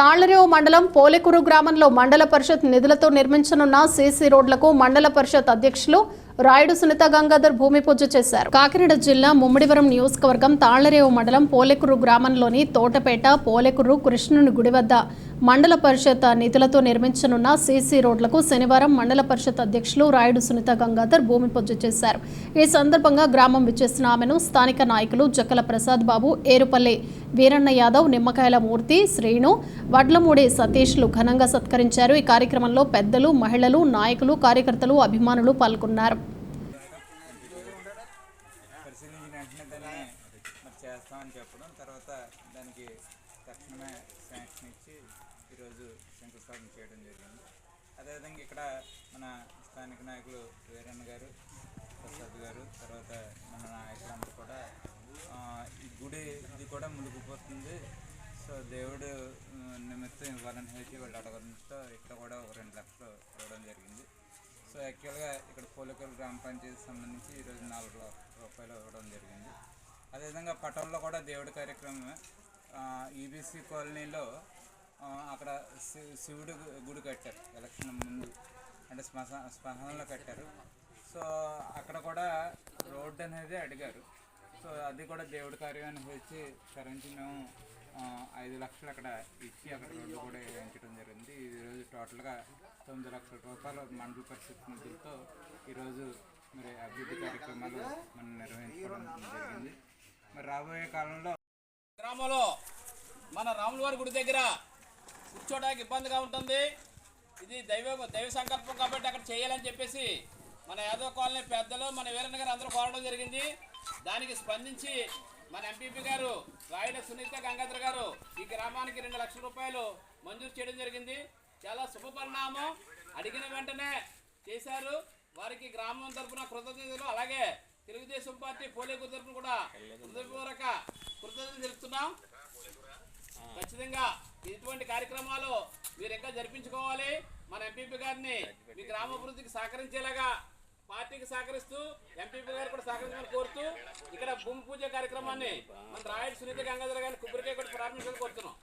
తాళ్ళరేవు మండలం పోలేకూరు గ్రామంలో మండల పరిషత్ నిధులతో నిర్మించనున్న సీసీ రోడ్లకు మండల పరిషత్ అధ్యక్షులు రాయుడు సునీత గంగాధర్ భూమి పూజ చేశారు. కాకినాడ జిల్లా ముమ్మిడివరం నియోజకవర్గం తాళ్ళరేవు మండలం పోలెకూరు గ్రామంలోని తోటపేట పోలేకురు కృష్ణుని గుడి వద్ద మండల పరిషత్ నిధులతో నిర్మించనున్న సీసీ రోడ్లకు శనివారం మండల పరిషత్ అధ్యక్షులు రాయుడు సునీత గంగాధర్ భూమి పూజ చేశారు. ఈ సందర్భంగా గ్రామం విచ్చేసిన ఆమెను స్థానిక నాయకులు జక్కల ప్రసాద్ బాబు ఏరుపల్లి వీరన్న యాదవ్ నిమ్మకాయల మూర్తి శ్రీను వడ్లమూడి సతీష్లు ఘనంగా సత్కరించారు. ఈ కార్యక్రమంలో పెద్దలు మహిళలు నాయకులు కార్యకర్తలు అభిమానులు పాల్గొన్నారు. వెంటనే దాన్ని మరి చేస్తామని చెప్పడం తర్వాత దానికి తక్షణమే శాంక్షన్ ఇచ్చి ఈరోజు శంకుస్థాపన చేయడం జరిగింది. అదేవిధంగా ఇక్కడ మన స్థానిక నాయకులు వీరన్న గారు ప్రసాద్ గారు తర్వాత మన నాయకులందరూ కూడా ఈ గుడి ఇది కూడా మునిగిపోతుంది సో దేవుడు నిమిత్తం ఇవ్వాలని చెప్పి వాళ్ళు అడగడంతో ఇక్కడ కూడా ఒక రెండు లక్షలు ఇవ్వడం జరిగింది. సో యాక్చువల్గా ఇక్కడ పోలికల్ గ్రామ పంచాయతీ సంబంధించి ఈరోజు నాలుగు రూపాయలు ఇవ్వడం జరిగింది. అదేవిధంగా పట్టణంలో కూడా దేవుడి కార్యక్రమమే. ఈబీసీ కాలనీలో అక్కడ శివుడు గుడి కట్టారు. ఎలక్షన్ ముందు. అంటే శ్మశా శ్మశానంలో కట్టారు. సో అక్కడ కూడా రోడ్డు అనేది అడిగారు. సో అది కూడా దేవుడి కార్యాన్ని వచ్చి కరెంట్ మేము ఐదు లక్షలు అక్కడ ఇచ్చి అక్కడ రోడ్లు కూడా వేయించడం జరిగింది. ఈరోజు టోటల్గా తొమ్మిది లక్షల రూపాయలు మండల పరిస్థితి నిధులతో ఈరోజు మరి అభివృద్ధి కార్యక్రమాలు మనం నిర్వహించుకోవడం జరిగింది. మరి రాబోయే కాలంలో గ్రామంలో మన రాములవారి గుడి దగ్గర కూర్చోడానికి ఇబ్బందిగా ఉంటుంది. ఇది దైవ దైవ సంకల్పం కాబట్టి అక్కడ చేయాలని చెప్పేసి మన యాదవ్ కాలనీ పెద్దలు మన వీరన్న గారు అందరూ కోరడం జరిగింది. దానికి స్పందించి మన ఎంపీపీ గారు రాయుల సునీత గంగాధర్ గారు ఈ గ్రామానికి రెండు లక్షల రూపాయలు మంజూరు చేయడం జరిగింది. చాలా శుభ పరిణామం. అడిగిన వెంటనే చేశారు. వారికి గ్రామం తరపున కృతజ్ఞతలు. అలాగే తెలుగుదేశం పార్టీ పోలేకు తరపున కూడా హృదయపూర్వక కృతజ్ఞతలు తెలుపుతున్నాం. ఖచ్చితంగా ఇటువంటి కార్యక్రమాలు మీరు ఇంకా జరిపించుకోవాలి. మన ఎంపీపీ గారిని మీ గ్రామాభివృద్ధికి సహకరించేలాగా పార్టీకి సహకరిస్తూ ఎంపీపీ గారు కూడా సహకరించమని కోరుతూ ఇక్కడ భూమి పూజ కార్యక్రమాన్ని మన రాయుడు సునీత గంగాధర గారిని కుబ్బరికాయ కూడా ప్రారంభించాలని కోరుతున్నాం